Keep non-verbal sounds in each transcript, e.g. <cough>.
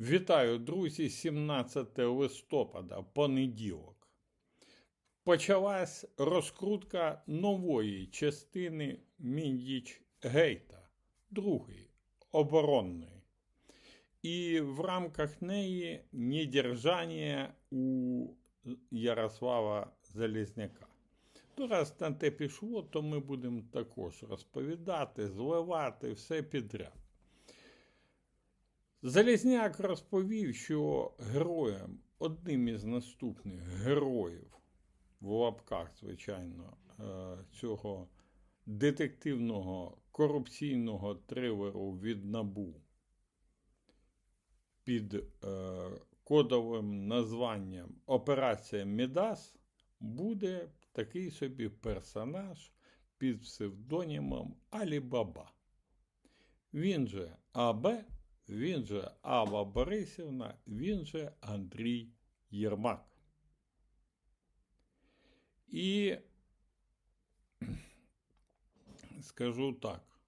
Вітаю, друзі, 17 листопада, понеділок. Почалась розкрутка нової частини Міндіч Гейта, другої, оборонної. І в рамках неї недержання у Ярослава Залізняка. То раз на те пішло, то ми будемо також розповідати, зливати все підряд. Залізняк розповів, що героєм, одним із наступних героїв, в лапках, звичайно, е, цього детективного корупційного трилеру від Набу під е, кодовим названням Операція Мідас буде такий собі персонаж під псевдонімом Алібаба. Він же АБ він же Алла Борисівна, він же Андрій Єрмак. І <clears throat> скажу так,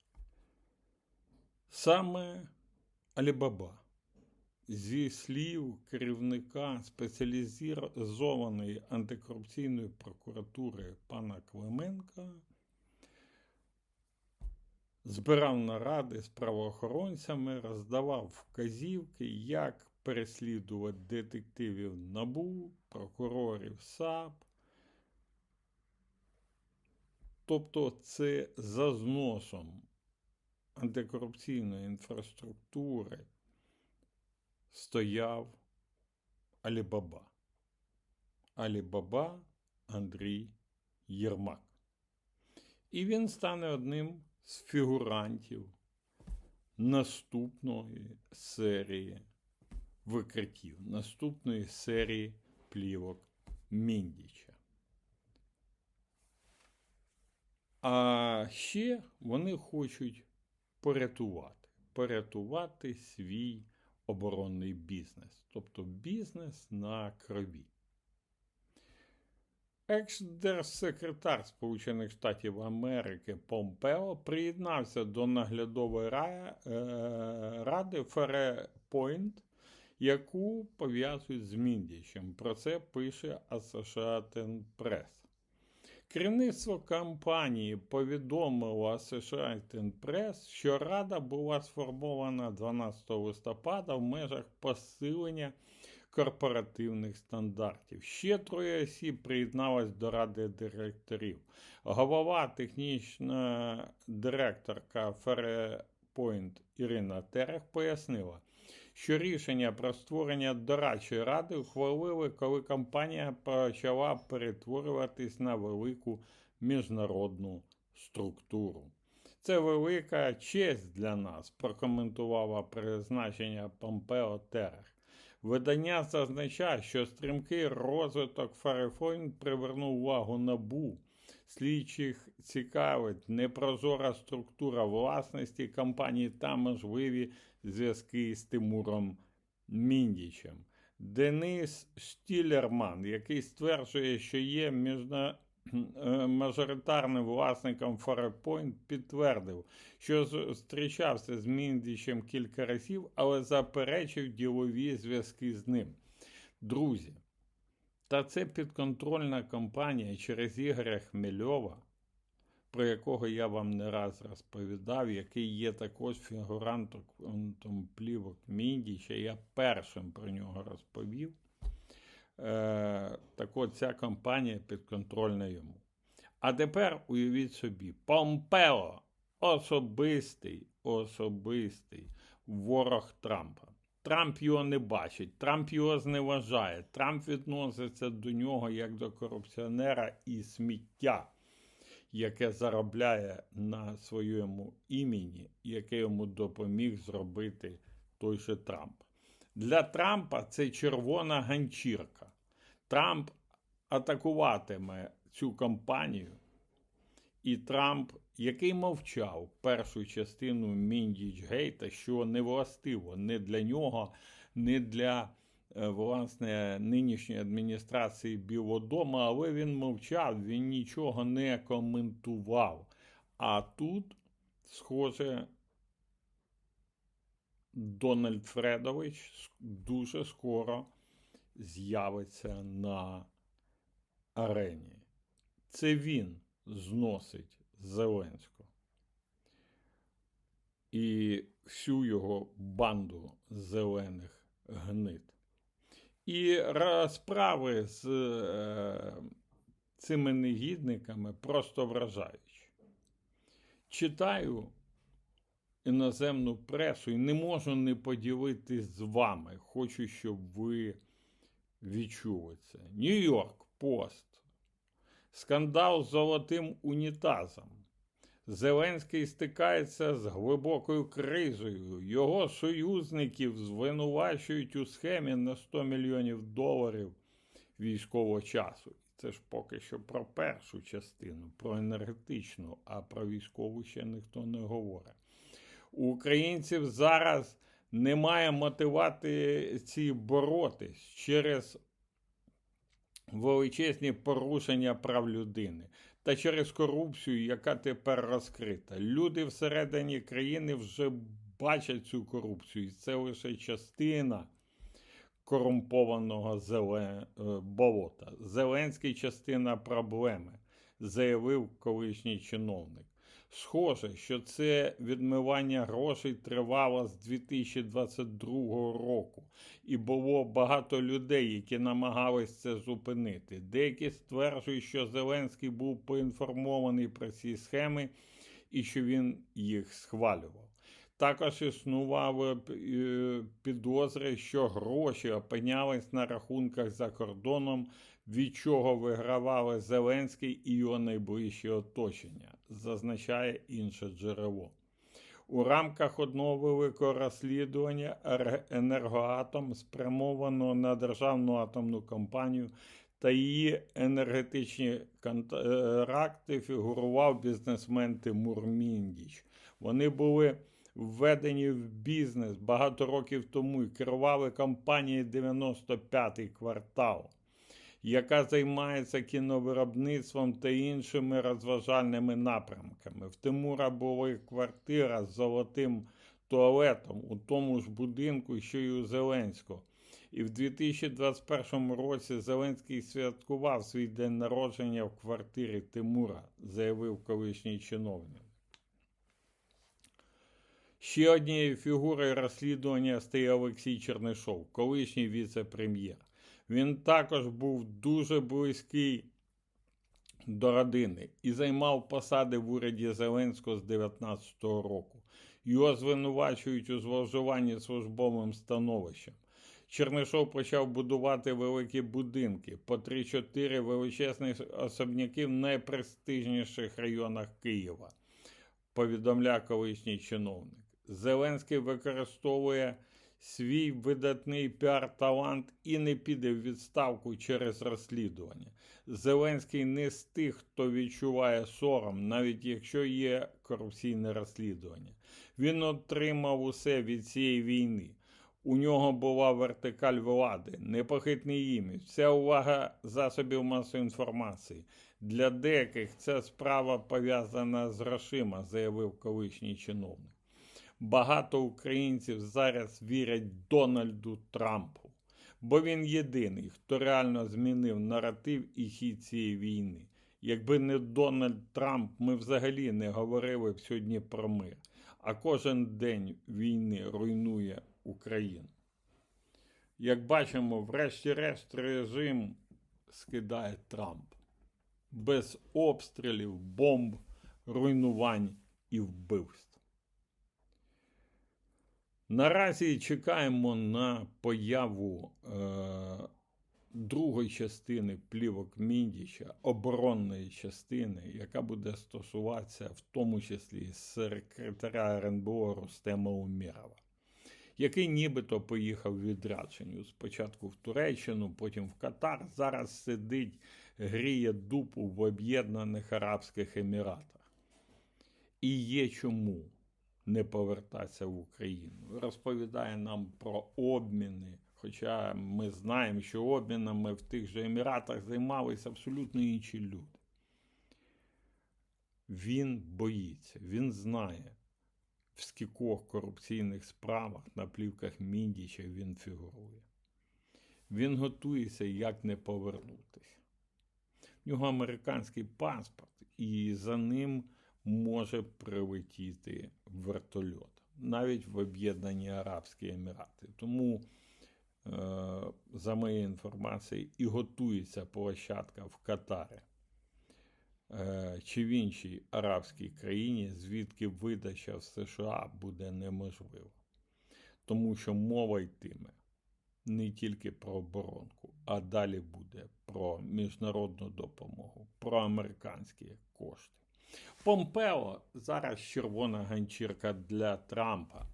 саме Алібаба зі слів керівника спеціалізованої антикорупційної прокуратури пана Клименка збирав наради з правоохоронцями, роздавав вказівки, як переслідувати детективів НАБУ, прокурорів САП. Тобто це за зносом антикорупційної інфраструктури стояв Алібаба. Алібаба Андрій Єрмак. І він стане одним з фігурантів наступної серії викриттів, наступної серії плівок Міндіча. А ще вони хочуть порятувати, порятувати свій оборонний бізнес, тобто бізнес на крові. Екс-держсекретар Сполучених Штатів Америки Помпео приєднався до наглядової е, ради Ферепойнт, яку пов'язують з Міндічем. Про це пише Associated Press. Керівництво компанії повідомило Associated Press, що рада була сформована 12 листопада в межах посилення корпоративних стандартів. Ще троє осіб приєдналось до ради директорів. Голова технічна директорка Ферепойнт Ірина Терех пояснила, що рішення про створення дорадчої ради ухвалили, коли компанія почала перетворюватись на велику міжнародну структуру. Це велика честь для нас, прокоментувала призначення Помпео Терех. Видання зазначає, що стрімкий розвиток Фарифойн привернув увагу набу. Слідчих цікавить непрозора структура власності компанії та можливі зв'язки з Тимуром Міндічем. Денис Штілерман, який стверджує, що є міжна... мажоритарним власником Фарепойнт, підтвердив, що зустрічався з Міндічем кілька разів, але заперечив ділові зв'язки з ним. Друзі, та це підконтрольна компанія через Ігоря Хмельова, про якого я вам не раз розповідав, який є також фігурантом плівок Міндіча. Я першим про нього розповів. Е, так от ця компанія підконтрольна йому. А тепер уявіть собі, Помпео особистий, особистий ворог Трампа. Трамп його не бачить, Трамп його зневажає, Трамп відноситься до нього як до корупціонера і сміття, яке заробляє на своєму імені, яке йому допоміг зробити той же Трамп. Для Трампа це червона ганчірка. Трамп атакуватиме цю кампанію, і Трамп, який мовчав першу частину Міндіч Гейта, що не властиво не для нього, не для власне нинішньої адміністрації Білого Дому, але він мовчав, він нічого не коментував. А тут, схоже, Дональд Фредович дуже скоро з'явиться на арені. Це він зносить Зеленського. І всю його банду зелених гнид. І розправи з е, цими негідниками просто вражаючі. Читаю іноземну пресу і не можу не поділитись з вами. Хочу, щоб ви відчули це. Нью-Йорк Пост. Скандал з золотим унітазом. Зеленський стикається з глибокою кризою. Його союзників звинувачують у схемі на 100 мільйонів доларів військового часу. Це ж поки що про першу частину, про енергетичну, а про військову ще ніхто не говорить. У українців зараз немає мотивації боротись через величезні порушення прав людини та через корупцію, яка тепер розкрита. Люди всередині країни вже бачать цю корупцію, і це лише частина корумпованого зеле... Е, болота. Зеленський частина проблеми, заявив колишній чиновник. Схоже, що це відмивання грошей тривало з 2022 року, і було багато людей, які намагались це зупинити. Деякі стверджують, що Зеленський був поінформований про ці схеми і що він їх схвалював. Також існували е, підозри, що гроші опинялись на рахунках за кордоном, від чого вигравали Зеленський і його найближче оточення, зазначає інше джерело. У рамках одного великого розслідування енергоатом спрямовано на державну атомну компанію та її енергетичні контракти фігурував бізнесмен Тимур Міндіч. Вони були введені в бізнес багато років тому і керували компанією 95-й квартал яка займається кіновиробництвом та іншими розважальними напрямками. В Тимура була квартира з золотим туалетом у тому ж будинку, що й у Зеленського. І в 2021 році Зеленський святкував свій день народження в квартирі Тимура, заявив колишній чиновник. Ще однією фігурою розслідування стає Олексій Чернишов, колишній віце-прем'єр. Він також був дуже близький до родини і займав посади в уряді Зеленського з 2019 року. Його звинувачують у зловживанні службовим становищем. Чернишов почав будувати великі будинки по 3-4 величезних особняки в найпрестижніших районах Києва, повідомляє колишній чиновник. Зеленський використовує свій видатний піар-талант і не піде в відставку через розслідування. Зеленський не з тих, хто відчуває сором, навіть якщо є корупційне розслідування. Він отримав усе від цієї війни. У нього була вертикаль влади, непохитний імідж, вся увага засобів масової інформації. Для деяких ця справа пов'язана з грошима, заявив колишній чиновник. Багато українців зараз вірять Дональду Трампу, бо він єдиний, хто реально змінив наратив і хід цієї війни. Якби не Дональд Трамп, ми взагалі не говорили б сьогодні про мир. А кожен день війни руйнує Україну. Як бачимо, врешті-решт режим скидає Трамп без обстрілів, бомб, руйнувань і вбивств. Наразі чекаємо на появу е, другої частини плівок Міндіча, оборонної частини, яка буде стосуватися в тому числі секретаря РНБО Рустема Умєрова, який нібито поїхав відрядженню. Спочатку в Туреччину, потім в Катар. Зараз сидить, гріє дупу в Об'єднаних Арабських Еміратах. І є чому не повертатися в Україну. Розповідає нам про обміни. Хоча ми знаємо, що обмінами в тих же Еміратах займалися абсолютно інші люди. Він боїться, він знає. в скількох корупційних справах на плівках Міндіча він фігурує. Він готується, як не повернутися. В нього американський паспорт, і за ним може прилетіти вертольот, навіть в Об'єднані Арабські Емірати. Тому, е, за моєю інформацією, і готується площадка в Катарі е, чи в іншій арабській країні, звідки видача в США буде неможлива. Тому що мова йтиме не тільки про оборонку, а далі буде про міжнародну допомогу, про американські кошти. Помпео зараз червона ганчірка для Трампа.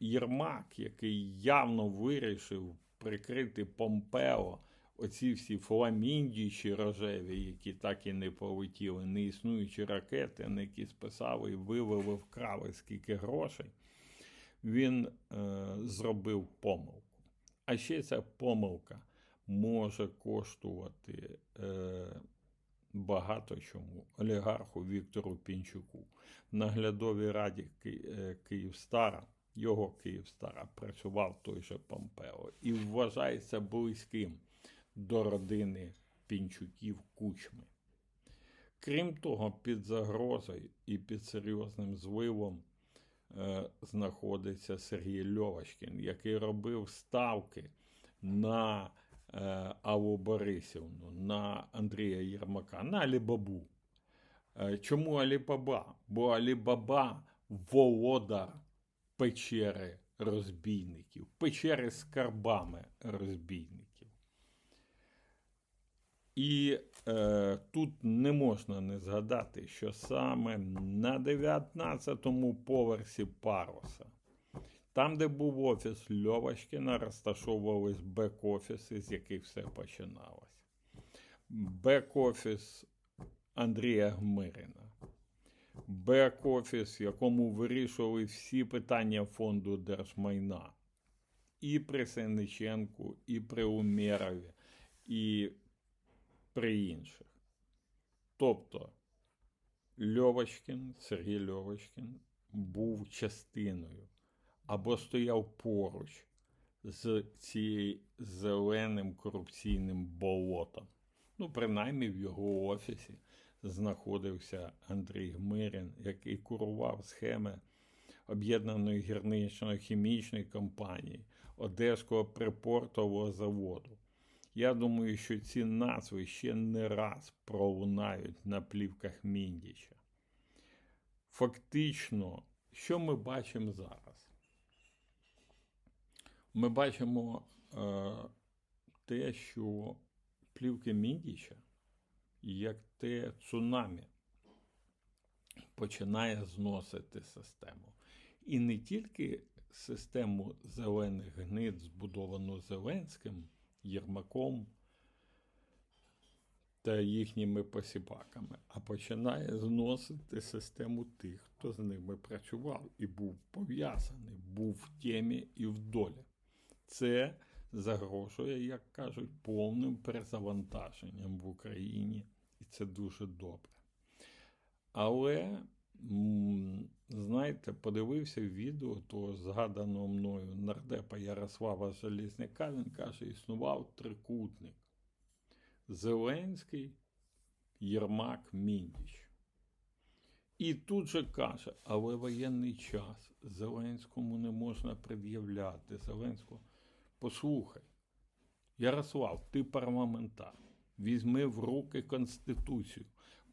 Єрмак, який явно вирішив прикрити Помпео, оці всі фламіндічі рожеві, які так і не полетіли, не існуючі ракети, на які списали і вивели, вкрали скільки грошей, він е, зробив помилку. А ще ця помилка може коштувати е, багато чому олігарху Віктору Пінчуку. Наглядовій раді е, Київстара, його Київстара, працював той же Помпео і вважається близьким до родини Пінчуків Кучми. Крім того, під загрозою і під серйозним зливом е, знаходиться Сергій Льовочкін, який робив ставки на Аллу Борисівну, на Андрія Єрмака, на Алібабу. Е, чому Алібаба? Бо Алібаба володар печери розбійників, печери з карбами розбійників. І е, тут не можна не згадати, що саме на 19-му поверсі паруса, там, де був офіс Льовочкіна, розташовувались бек-офіси, з яких все починалось. Бек-офіс Андрія Гмирина, бек-офіс, в якому вирішували всі питання фонду держмайна. І при Сенниченку, і при Умєрові, і при інших. Тобто Льовочкін, Сергій Льовочкін був частиною або стояв поруч з цією зеленим корупційним болотом. Ну, принаймні в його офісі знаходився Андрій Гмирін, який курував схеми об'єднаної гірнично-хімічної компанії Одеського припортового заводу. Я думаю, що ці назви ще не раз пролунають на плівках Міндіча. Фактично, що ми бачимо зараз? Ми бачимо е, те, що плівки Міндіча, як те цунамі, починає зносити систему. І не тільки систему зелених гнид, збудовану Зеленським, Єрмаком та їхніми посіпаками, а починає зносити систему тих, хто з ними працював і був пов'язаний, був в темі і в долі. Це загрожує, як кажуть, повним перезавантаженням в Україні, і це дуже добре. Але, знаєте, подивився відео того згаданого мною нардепа Ярослава Железняка, він каже, існував трикутник. Зеленський, Єрмак, Міндіч. І тут же каже, але воєнний час Зеленському не можна пред'являти. Зеленського, послухай, Ярослав, ти парламентар, візьми в руки Конституцію.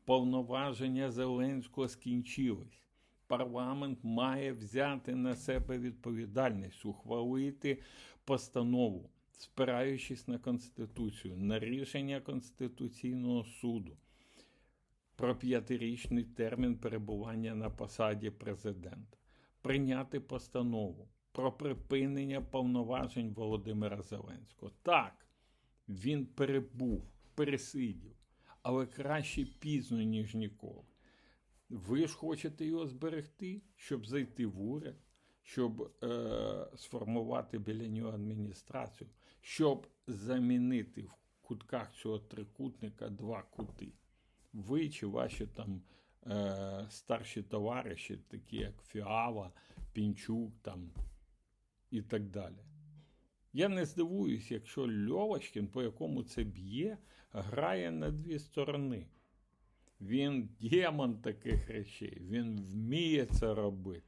Повноваження Зеленського скінчились. Парламент має взяти на себе відповідальність, ухвалити постанову, спираючись на Конституцію, на рішення Конституційного суду про п'ятирічний термін перебування на посаді президента, прийняти постанову про припинення повноважень Володимира Зеленського. Так, він перебув, пересидів, але краще пізно, ніж ніколи. Ви ж хочете його зберегти, щоб зайти в уряд, щоб е, сформувати біля нього адміністрацію, щоб замінити в кутках цього трикутника два кути. Ви чи ваші там е, старші товариші, такі як Фіала, Пінчук там і так далі. Я не здивуюсь, якщо Льовочкін, по якому це б'є, грає на дві сторони. Він демон таких речей, він вміє це робити.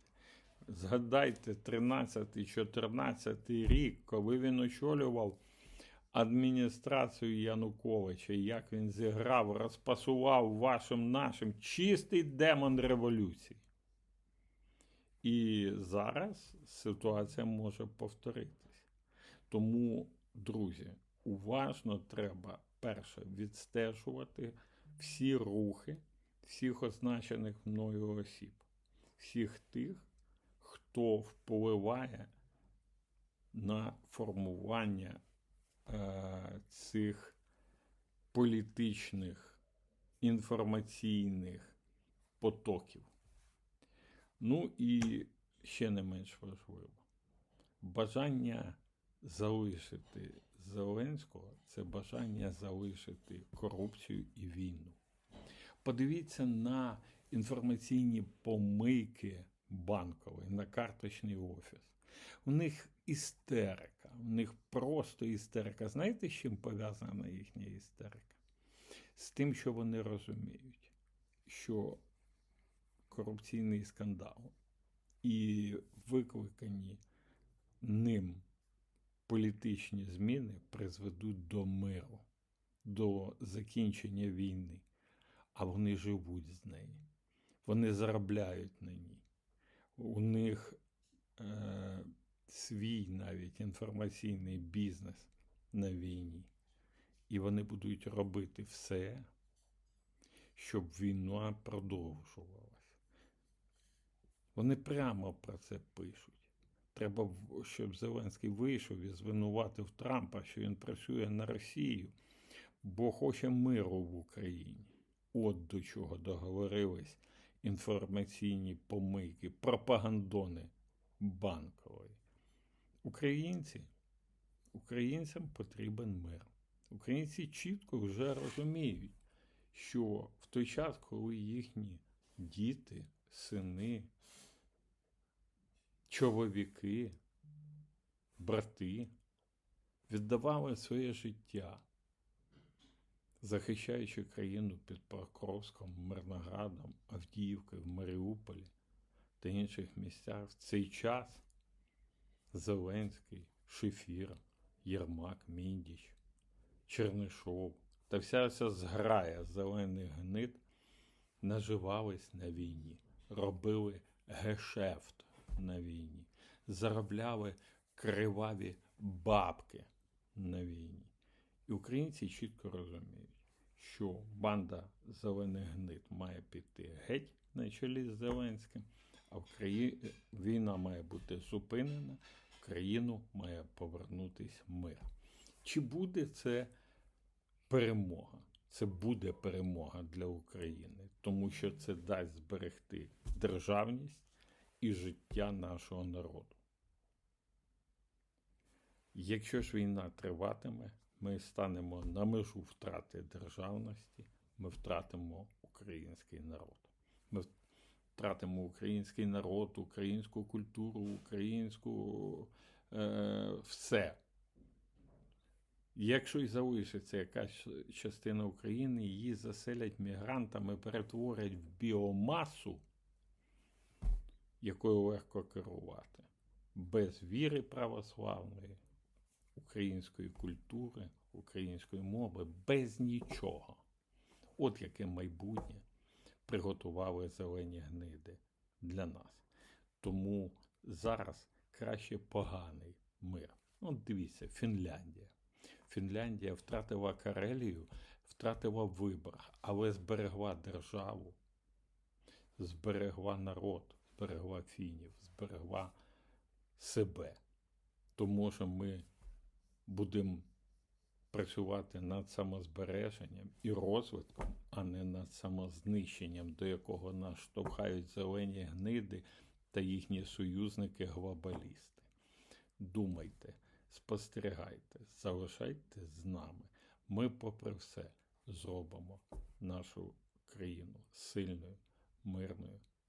Згадайте 13-14 рік, коли він очолював адміністрацію Януковича, як він зіграв, розпасував вашим нашим чистий демон революції. І зараз ситуація може повторитись. Тому, друзі, уважно треба перше відстежувати всі рухи всіх означених мною осіб, всіх тих, хто впливає на формування е, цих політичних інформаційних потоків. Ну і ще не менш важливо, бажання залишити Зеленського це бажання залишити корупцію і війну. Подивіться на інформаційні помийки банкової, на карточний офіс. У них істерика, у них просто істерика. Знаєте, з чим пов'язана їхня істерика? З тим, що вони розуміють, що корупційний скандал і викликані ним політичні зміни призведуть до миру, до закінчення війни, а вони живуть з нею. Вони заробляють на ній. У них е, свій навіть інформаційний бізнес на війні. І вони будуть робити все, щоб війна продовжувалась. Вони прямо про це пишуть. Треба, щоб Зеленський вийшов і звинуватив Трампа, що він працює на Росію, бо хоче миру в Україні. От до чого договорились інформаційні помийки, пропагандони банкової. Українці, українцям потрібен мир. Українці чітко вже розуміють, що в той час, коли їхні діти, сини, чоловіки, брати віддавали своє життя, захищаючи країну під Покровськом, Мирноградом, Авдіївкою, Маріуполі та інших місцях, в цей час Зеленський, Шефір, Єрмак, Міндіч, Чернишов та вся ця зграя зелених гнид наживались на війні, робили гешефт на війні, заробляли криваві бабки на війні. І українці чітко розуміють, що банда зелених гнид має піти геть на чолі з Зеленським, а в краї... війна має бути зупинена, в країну має повернутись мир. Чи буде це перемога? Це буде перемога для України, тому що це дасть зберегти державність і життя нашого народу. Якщо ж війна триватиме, ми станемо на межу втрати державності, ми втратимо український народ. Ми втратимо український народ, українську культуру, українську е, все. Якщо й залишиться якась частина України, її заселять мігрантами, перетворять в біомасу, якою легко керувати, без віри православної, української культури, української мови, без нічого. От яке майбутнє приготували зелені гниди для нас. Тому зараз краще поганий мир. От дивіться, Фінляндія. Фінляндія втратила Карелію, втратила вибор, але зберегла державу, зберегла народ, зберегла фінів, зберегла себе. Тому що ми будемо працювати над самозбереженням і розвитком, а не над самознищенням, до якого нас штовхають зелені гниди та їхні союзники-глобалісти. Думайте, спостерігайте, залишайтесь з нами. Ми, попри все, зробимо нашу країну сильною, мирною